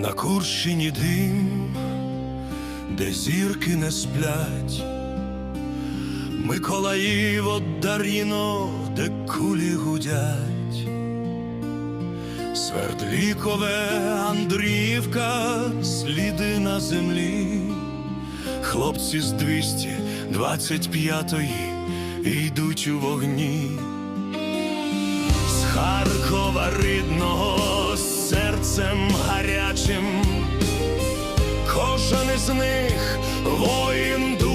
На Курщині дим, де зірки не сплять, Миколаїв от Дар'їно, де кулі гудять, Свердлікове Андріївка, сліди на землі, хлопці з 225-ї йдуть у вогні. З Харкова рідного серцем гарячим, кожен із них воїн духом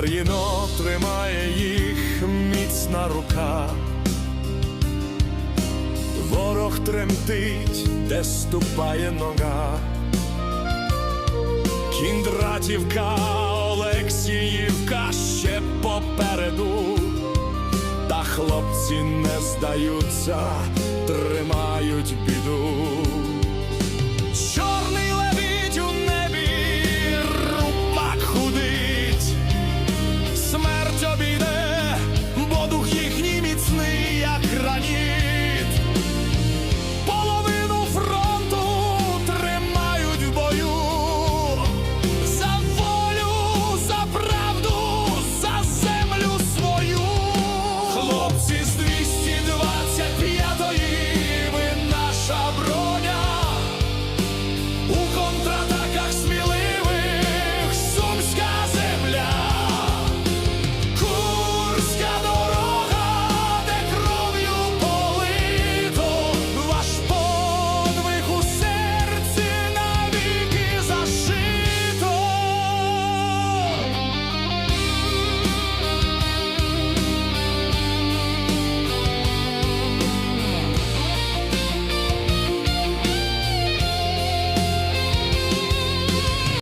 Дар'їно тримає їх міцна рука. Ворог тремтить, де ступає нога. Кіндратівка, Олексіївка ще попереду. Та хлопці не здаються, тримають біду.